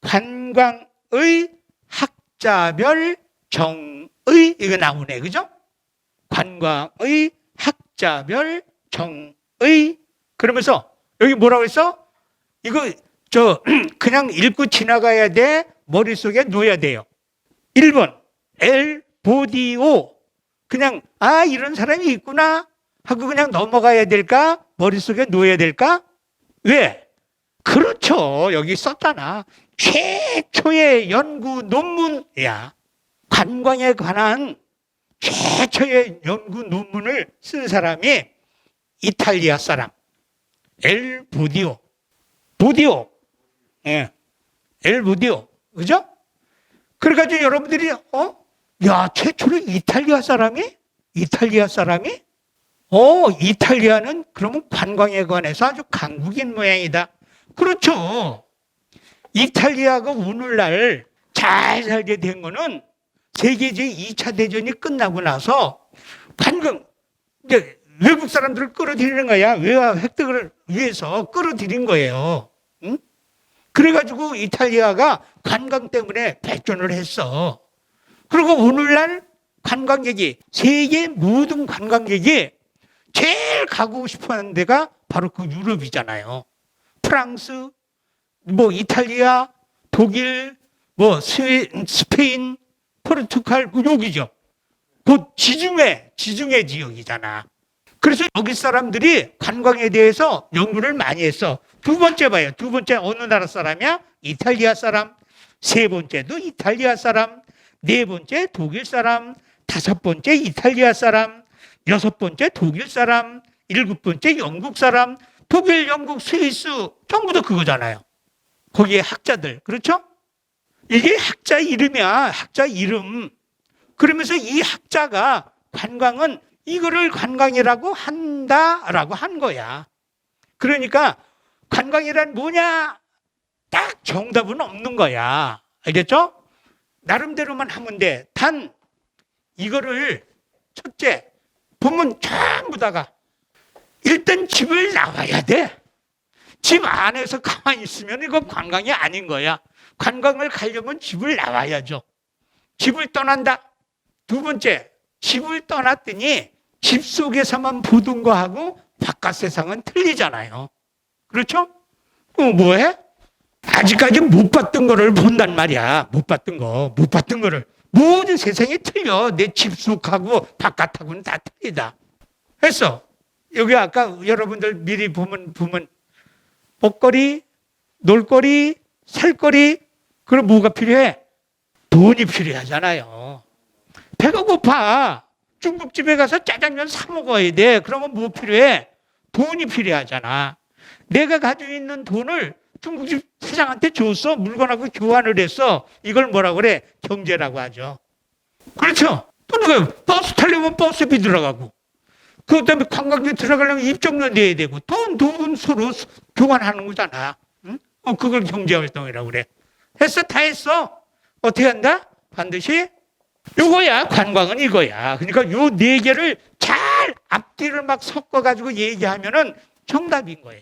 관광의 학자별 정의 이거 나오네 그죠? 관광의 학자별 정의 그러면서 여기 뭐라고 했어? 이거 저 그냥 읽고 지나가야 돼 머릿속에 놓아야 돼요 1번 엘 보디오 그냥 아 이런 사람이 있구나 하고 그냥 넘어가야 될까? 머릿속에 놓아야 될까? 왜? 그렇죠. 여기 썼잖아. 최초의 연구 논문이야. 관광에 관한 최초의 연구 논문을 쓴 사람이 이탈리아 사람. 엘 부디오. 부디오. 예. 엘 부디오. 그죠? 그래가지고 여러분들이, 어? 야, 최초로 이탈리아 사람이? 이탈리아 사람이? 어, 이탈리아는 그러면 관광에 관해서 아주 강국인 모양이다. 그렇죠. 이탈리아가 오늘날 잘 살게 된 거는 세계 제 2차 대전이 끝나고 나서 관광, 이제 외국 사람들을 끌어들이는 거야. 외화 획득을 위해서 끌어들인 거예요. 응? 그래가지고 이탈리아가 관광 때문에 발전을 했어. 그리고 오늘날 관광객이, 세계 모든 관광객이 제일 가고 싶어 하는 데가 바로 그 유럽이잖아요. 프랑스, 뭐 이탈리아, 독일, 뭐 스웨, 스페인, 포르투갈 그 여기죠. 그 지중해, 지중해 지역이잖아. 그래서 여기 사람들이 관광에 대해서 연구를 많이 했어. 두 번째 봐요. 두 번째 어느 나라 사람이야? 이탈리아 사람. 세 번째도 이탈리아 사람. 네 번째 독일 사람. 다섯 번째 이탈리아 사람. 여섯 번째 독일 사람. 일곱 번째 영국 사람. 독일, 영국, 스위스 전부 다 그거잖아요. 거기에 학자들. 그렇죠? 이게 학자 이름이야. 학자 이름. 그러면서 이 학자가 관광은 이거를 관광이라고 한다라고 한 거야. 그러니까 관광이란 뭐냐? 딱 정답은 없는 거야. 알겠죠? 나름대로만 하면 돼. 단 이거를 첫째 보면 전부 다가 일단 집을 나와야 돼. 집 안에서 가만히 있으면 이거 관광이 아닌 거야. 관광을 가려면 집을 나와야죠. 집을 떠난다. 두 번째, 집을 떠났더니 집 속에서만 보던 거하고 바깥 세상은 틀리잖아요. 그렇죠? 어, 뭐해? 아직까지 못 봤던 거를 본단 말이야. 못 봤던 거, 못 봤던 거를. 모든 세상이 틀려. 내 집 속하고 바깥하고는 다 틀리다. 했어. 여기 아까 여러분들 미리 보면, 보면, 먹거리, 놀거리, 살거리, 그럼 뭐가 필요해? 돈이 필요하잖아요. 배가 고파. 중국집에 가서 짜장면 사 먹어야 돼. 그러면 뭐 필요해? 돈이 필요하잖아. 내가 가지고 있는 돈을 중국집 사장한테 줬어. 물건하고 교환을 했어. 이걸 뭐라고 그래? 경제라고 하죠. 그렇죠? 또 누가 버스 타려면 버스비 들어가고. 그 다음에 관광지 들어가려면 입장료 내야 되고. 돈, 돈 서로 교환하는 거잖아. 응? 어, 그걸 경제활동이라고 그래. 했어? 다 했어? 어떻게 한다? 반드시 요거야 관광은 이거야. 그러니까 요 네 개를 잘 앞뒤를 막 섞어 가지고 얘기하면은 정답인 거예요.